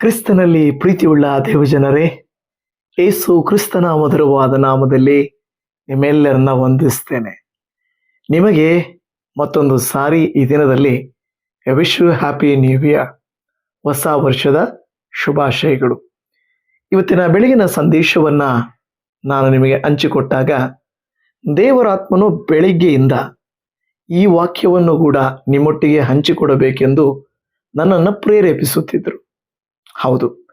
ಕ್ರಿಸ್ತನಲ್ಲಿ ಪ್ರೀತಿಯುಳ್ಳ ದೇವಜನರೇ, ಏಸು ಕ್ರಿಸ್ತನ ಮಧುರವಾದ ನಾಮದಲ್ಲಿ ನಿಮ್ಮೆಲ್ಲರನ್ನ ವಂದಿಸ್ತೇನೆ. ನಿಮಗೆ ಮತ್ತೊಂದು ಸಾರಿ ಈ ದಿನದಲ್ಲಿ wish you happy new year ಹೊಸ ವರ್ಷದ ಶುಭಾಶಯಗಳು. ಇವತ್ತಿನ ಬೆಳಗಿನ ಸಂದೇಶವನ್ನ ನಾನು ನಿಮಗೆ ಹಂಚಿಕೊಟ್ಟಾಗ, ದೇವರಾತ್ಮನು ಬೆಳಿಗ್ಗೆಯಿಂದ ಈ ವಾಕ್ಯವನ್ನು ಕೂಡ ನಿಮ್ಮೊಟ್ಟಿಗೆ ಹಂಚಿಕೊಡಬೇಕೆಂದು ನನ್ನನ್ನು ಪ್ರೇರೇಪಿಸುತ್ತಿದ್ದರು. ಹೌದು.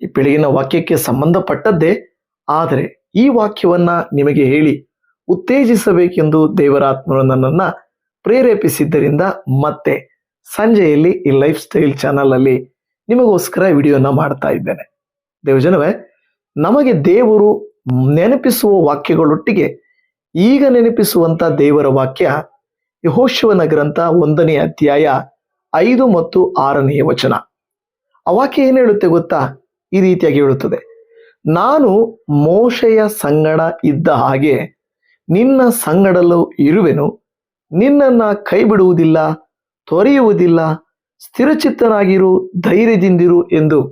ಈ ಬೆಳಗಿನ ವಾಕ್ಯಕ್ಕೆ ಸಂಬಂಧಪಟ್ಟದ್ದೇ, ಆದರೆ ಈ ವಾಕ್ಯವನ್ನ ನಿಮಗೆ ಹೇಳಿ ಉತ್ತೇಜಿಸಬೇಕೆಂದು ದೇವರಾತ್ಮರು ನನ್ನನ್ನ ಪ್ರೇರೇಪಿಸಿದ್ದರಿಂದ ಮತ್ತೆ ಸಂಜೆಯಲ್ಲಿ ಈ ಲೈಫ್ ಸ್ಟೈಲ್ ಚಾನಲ್ ಅಲ್ಲಿ ನಿಮಗೋಸ್ಕರ ವಿಡಿಯೋನ ಮಾಡ್ತಾ ಇದ್ದೇನೆ. ದೇವಜನವೇ, ನಮಗೆ ದೇವರು ನೆನಪಿಸುವ ವಾಕ್ಯಗಳೊಟ್ಟಿಗೆ ಈಗ ನೆನಪಿಸುವಂತ ದೇವರ ವಾಕ್ಯ ಯಹೋಶವನ ಗ್ರಂಥ ಒಂದನೇ ಅಧ್ಯಾಯ ಐದು ಮತ್ತು ಆರನೆಯ ವಚನ. ಆ ವಾಕ್ಯ ಏನು ಹೇಳುತ್ತೆ ಗೊತ್ತಾ? ಈ ರೀತಿಯಾಗಿ ಹೇಳುತ್ತದೆ. ನಾನು ಮೋಶೆಯ ಸಂಗಡ ಇದ್ದ ಹಾಗೆ ನಿನ್ನ ಸಂಗಡಲ್ಲೂ ಇರುವೆನು. ನಿನ್ನನ್ನು ಕೈ ಬಿಡುವುದಿಲ್ಲ ತೊರೆಯುವುದಿಲ್ಲ, ಸ್ಥಿರಚಿತ್ತನಾಗಿರು, ಧೈರ್ಯದಿಂದಿರು ಎಂದು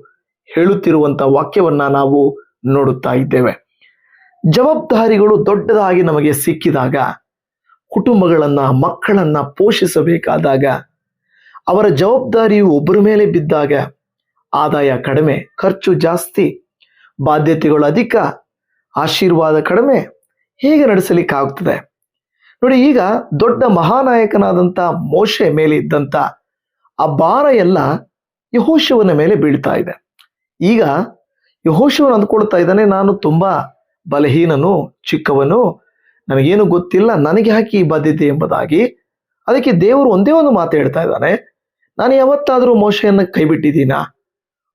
ಹೇಳುತ್ತಿರುವಂಥ ವಾಕ್ಯವನ್ನು ನಾವು ನೋಡುತ್ತಾ ಇದ್ದೇವೆ. ಜವಾಬ್ದಾರಿಗಳು ದೊಡ್ಡದಾಗಿ ನಮಗೆ ಸಿಕ್ಕಿದಾಗ, ಕುಟುಂಬಗಳನ್ನ, ಮಕ್ಕಳನ್ನ ಪೋಷಿಸಬೇಕಾದಾಗ, ಅವರ ಜವಾಬ್ದಾರಿಯು ಒಬ್ಬರ ಮೇಲೆ ಬಿದ್ದಾಗ ಆದಾಯ ಕಡಿಮೆ, ಖರ್ಚು ಜಾಸ್ತಿ, ಬಾಧ್ಯತೆಗಳು ಅಧಿಕ, ಆಶೀರ್ವಾದ ಕಡಿಮೆ ಹೇಗೆ ನಡೆಸಲಿಕ್ಕಾಗ್ತದೆ? ನೋಡಿ, ಈಗ ದೊಡ್ಡ ಮಹಾನಾಯಕನಾದಂಥ ಮೋಶೆ ಮೇಲೆ ಇದ್ದಂಥ ಆ ಭಾರ ಎಲ್ಲ ಯಹೋಶವನ ಮೇಲೆ ಬೀಳ್ತಾ ಇದೆ. ಈಗ ಯಹೋಶವನ್ನು ಅಂದ್ಕೊಳ್ತಾ ಇದ್ದಾನೆ, ನಾನು ತುಂಬ ಬಲಹೀನನು, ಚಿಕ್ಕವನು, ನನಗೇನು ಗೊತ್ತಿಲ್ಲ, ನನಗೆ ಹಾಕಿ ಈ ಬಾಧ್ಯತೆ ಎಂಬುದಾಗಿ. ಅದಕ್ಕೆ ದೇವರು ಒಂದೇ ಒಂದು ಮಾತು ಹೇಳ್ತಾ ಇದ್ದಾನೆ, ನಾನು ಯಾವತ್ತಾದರೂ ಮೋಶೆಯನ್ನು ಕೈ ಬಿಟ್ಟಿದ್ದೀನಾ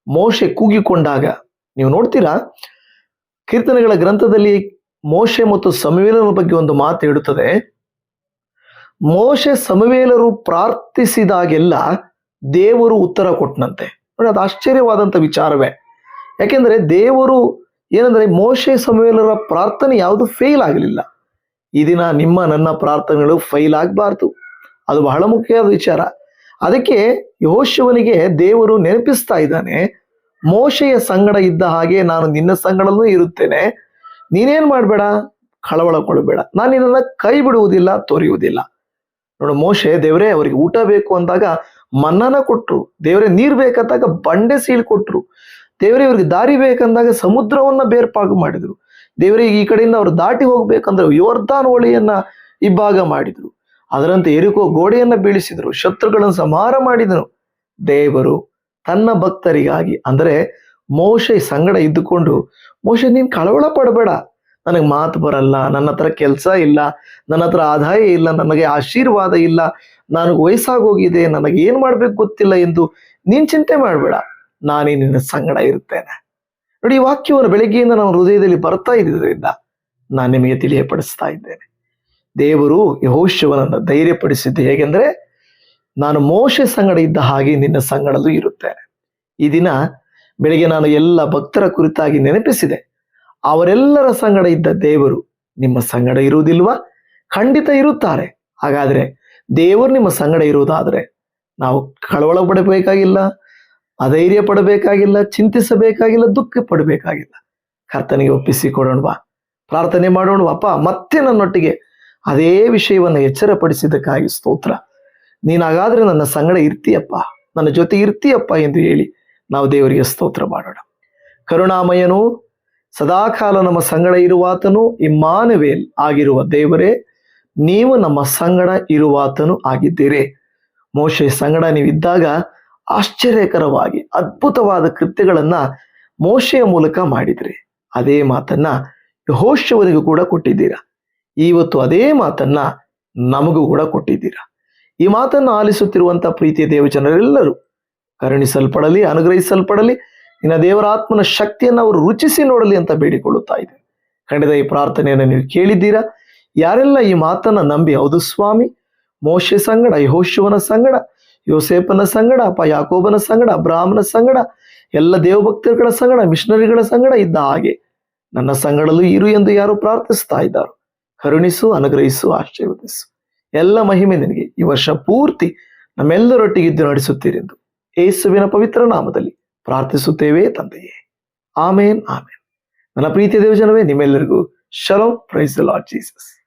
ಮೋಶೆ ಕೂಗಿಕೊಂಡಾಗ, ನೀವು ನೋಡ್ತೀರಾ? ಕೀರ್ತನೆಗಳ ಗ್ರಂಥದಲ್ಲಿ ಮೋಶೆ ಮತ್ತು ಸಮವೇಲರ ಬಗ್ಗೆ ಒಂದು ಮಾತು ಇಡುತ್ತದೆ ಮೋಶೆ ಸಮವೇಲರು ಪ್ರಾರ್ಥಿಸಿದಾಗೆಲ್ಲ ದೇವರು ಉತ್ತರ ಕೊಟ್ಟನಂತೆ. ನೋಡಿ, ಅದು ಆಶ್ಚರ್ಯವಾದಂಥ ವಿಚಾರವೇ. ಯಾಕೆಂದ್ರೆ ದೇವರು ಏನಂದ್ರೆ ಮೋಶೆ ಸಮವೇಲರ ಪ್ರಾರ್ಥನೆ ಯಾವುದು ಫೇಲ್ ಆಗಲಿಲ್ಲ. ಈ ದಿನ ನಿಮ್ಮ ನನ್ನ ಪ್ರಾರ್ಥನೆಗಳು ಫೈಲ್ ಆಗಬಾರ್ದು. ಅದು ಬಹಳ ಮುಖ್ಯವಾದ ವಿಚಾರ. ಅದಕ್ಕೆ ಯೋಶುವನಿಗೆ ದೇವರು ನೆನಪಿಸ್ತಾ ಇದ್ದಾನೆ, ಮೋಶೆಯ ಸಂಗಡ ಇದ್ದ ಹಾಗೆ ನಾನು ನಿನ್ನ ಸಂಗಡನೂ ಇರುತ್ತೇನೆ. ನೀನೇನ್ ಮಾಡಬೇಡ? ಕಳವಳಕೊಳ್ಳಬೇಡ ನಾನು ನಿನ್ನನ್ನು ಕೈ ಬಿಡುವುದಿಲ್ಲ, ತೊರೆಯುವುದಿಲ್ಲ. ನೋಡು ಮೋಶೆ, ದೇವರೇ, ಅವರಿಗೆ ಊಟ ಬೇಕು ಅಂದಾಗ ಮನ್ನನ ಕೊಟ್ಟರು ದೇವರೇ, ನೀರು ಬೇಕಂದಾಗ ಬಂಡೆ ಸೀಳ್ ಕೊಟ್ರು. ದೇವರೇ, ಇವ್ರಿಗೆ ದಾರಿ ಬೇಕಂದಾಗ ಸಮುದ್ರವನ್ನ ಬೇರ್ಪಾಗು ಮಾಡಿದ್ರು. ದೇವರೇ ಈ ಕಡೆಯಿಂದ ಅವ್ರು ದಾಟಿ ಹೋಗ್ಬೇಕಂದ್ರೆ ಯೋರ್ಧಾನ್ ಹೋಳಿಯನ್ನ ಇಬ್ಬಾಗ ಮಾಡಿದ್ರು. ಅದರಂತೆ ಎರಿಕೋ ಗೋಡೆಯನ್ನ ಬೀಳಿಸಿದರು, ಶತ್ರುಗಳನ್ನು ಸಮಾರ ಮಾಡಿದನು. ದೇವರು ತನ್ನ ಭಕ್ತರಿಗಾಗಿ, ಅಂದರೆ ಮೋಶೆ ಸಂಗಡ ಇದ್ದುಕೊಂಡು, ಮೋಶೆ, ನೀನ್ ಕಳವಳ ಪಡಬೇಡ. ನನಗೆ ಮಾತು ಬರಲ್ಲ, ನನ್ನ ಹತ್ರ ಕೆಲಸ ಇಲ್ಲ, ನನ್ನ ಹತ್ರ ಆದಾಯ ಇಲ್ಲ ನನಗೆ ಆಶೀರ್ವಾದ ಇಲ್ಲ ನನಗೆ ವಯಸ್ಸಾಗೋಗಿದೆ, ನನಗೆ ಏನ್ ಮಾಡ್ಬೇಕು ಗೊತ್ತಿಲ್ಲ ಎಂದು ನೀನ್ ಚಿಂತೆ ಮಾಡಬೇಡ. ನಾನೇ ನಿನ್ನ ಸಂಗಡ ಇರುತ್ತೇನೆ. ನೋಡಿ, ಈ ವಾಕ್ಯವನ್ನು ಬೆಳಗ್ಗೆಯಿಂದ ನಾನು ಹೃದಯದಲ್ಲಿ ಬರ್ತಾ ಇದ್ದಿದ್ದರಿಂದ ನಾನು ನಿಮಗೆ ತಿಳಿಯಪಡಿಸ್ತಾ ಇದ್ದೇನೆ. ದೇವರು ಯಹೋಶವನನ್ನು ಧೈರ್ಯಪಡಿಸಿದ್ದು ಹೇಗೆಂದರೆ, ನಾನು ಮೋಶೆ ಸಂಗಡ ಇದ್ದ ಹಾಗೆ ನಿನ್ನ ಸಂಗಡಲು ಇರುತ್ತೇನೆ. ಈ ದಿನ ಬೆಳಿಗ್ಗೆ ನಾನು ಎಲ್ಲ ಭಕ್ತರ ಕುರಿತಾಗಿ ನೆನಪಿಸಿದೆ. ಅವರೆಲ್ಲರ ಸಂಗಡ ಇದ್ದ ದೇವರು ನಿಮ್ಮ ಸಂಗಡ ಇರುವುದಿಲ್ವಾ? ಖಂಡಿತ ಇರುತ್ತಾರೆ. ಹಾಗಾದ್ರೆ ದೇವರು ನಿಮ್ಮ ಸಂಗಡ ಇರುವುದಾದರೆ ನಾವು ಕಳವಳ ಪಡಬೇಕಾಗಿಲ್ಲ ಅಧೈರ್ಯ ಪಡಬೇಕಾಗಿಲ್ಲ ಚಿಂತಿಸಬೇಕಾಗಿಲ್ಲ ದುಃಖ ಪಡಬೇಕಾಗಿಲ್ಲ ಕರ್ತನಿಗೆ ಒಪ್ಪಿಸಿಕೊಡೋಣವಾ, ಪ್ರಾರ್ಥನೆ ಮಾಡೋಣವಪ್ಪ, ಮತ್ತೆ ನನ್ನೊಟ್ಟಿಗೆ ಅದೇ ವಿಷಯವನ್ನು ಎಚ್ಚರಪಡಿಸಿದ್ದಕ್ಕಾಗಿ ಸ್ತೋತ್ರ. ನೀನಾಗಾದ್ರೆ ನನ್ನ ಸಂಗಡ ಇರ್ತೀಯಪ್ಪ. ನನ್ನ ಜೊತೆ ಇರ್ತೀಯಪ್ಪ ಎಂದು ಹೇಳಿ ನಾವು ದೇವರಿಗೆ ಸ್ತೋತ್ರ ಮಾಡೋಣ. ಕರುಣಾಮಯನು, ಸದಾಕಾಲ ನಮ್ಮ ಸಂಗಡ ಇರುವಾತನು, ಇಮ್ಮಾನುವೇಲ್ ಆಗಿರುವ ದೇವರೇ, ನೀವು ನಮ್ಮ ಸಂಗಡ ಇರುವಾತನು ಆಗಿದ್ದೀರಿ. ಮೋಶೆ ಸಂಗಡ ನೀವಿದ್ದಾಗ ಆಶ್ಚರ್ಯಕರವಾಗಿ ಅದ್ಭುತವಾದ ಕೃತ್ಯಗಳನ್ನ ಮೋಶೆಯ ಮೂಲಕ ಮಾಡಿದ್ರಿ. ಅದೇ ಮಾತನ್ನ ಯಹೋಶವನಿಗೂ ಕೂಡ ಕೊಟ್ಟಿದ್ದೀರಾ. ಇವತ್ತು ಅದೇ ಮಾತನ್ನ ನಮಗೂ ಕೂಡ ಕೊಟ್ಟಿದ್ದೀರಾ? ಈ ಮಾತನ್ನು ಆಲಿಸುತ್ತಿರುವಂತ ಪ್ರೀತಿಯ ದೇವಜನರೆಲ್ಲರೂ ಕರುಣಿಸಲ್ಪಡಲಿ, ಅನುಗ್ರಹಿಸಲ್ಪಡಲಿ, ನಿನ್ನ ದೇವರ ಆತ್ಮನ ಶಕ್ತಿಯನ್ನು ಅವರು ರುಚಿಸಿ ನೋಡಲಿ ಅಂತ ಬೇಡಿಕೊಳ್ಳುತ್ತಾ ಇದೆ ಖಂಡಿತ ಈ ಪ್ರಾರ್ಥನೆಯನ್ನು ನೀವು ಕೇಳಿದ್ದೀರಾ? ಯಾರೆಲ್ಲ ಈ ಮಾತನ್ನ ನಂಬಿ, ಹೌದು ಸ್ವಾಮಿ, ಮೋಶೆ ಸಂಗಡ, ಯಹೋಶುವನ ಸಂಗಡ ಯೋಸೇಪನ ಸಂಗಡ, ಅಪ್ಪ ಯಾಕೋಬನ ಸಂಗಡ, ಅಬ್ರಾಹ್ಮನ ಸಂಗಡ, ಎಲ್ಲ ದೇವಭಕ್ತರುಗಳ ಸಂಗಡ, ಮಿಷನರಿಗಳ ಸಂಗಡ ಇದ್ದ ಹಾಗೆ ನನ್ನ ಸಂಗಡಲು ಇರು ಎಂದು ಯಾರು ಪ್ರಾರ್ಥಿಸ್ತಾ ಇದ್ದಾರೋ? ಕರುಣಿಸು, ಅನುಗ್ರಹಿಸು, ಆಶೀರ್ವದಿಸು. ಎಲ್ಲ ಮಹಿಮೆ ನಿನಗೆ. ಈ ವರ್ಷ ಪೂರ್ತಿ ನಮ್ಮೆಲ್ಲರೊಟ್ಟಿಗಿದ್ದು ನಡೆಸುತ್ತೀರೆಂದು ಏಸುವಿನ ಪವಿತ್ರ ನಾಮದಲ್ಲಿ ಪ್ರಾರ್ಥಿಸುತ್ತೇವೆ ತಂದೆಯೇ. ಆಮೇನ್ ಆಮೇನ್. ನನ್ನ ಪ್ರೀತಿಯ ದೇವಜನವೇ, ನಿಮ್ಮೆಲ್ಲರಿಗೂ ಶಲೋ ಪ್ರೈಸ್ ಲಾರ್ಡ್ ಜೀಸಸ್.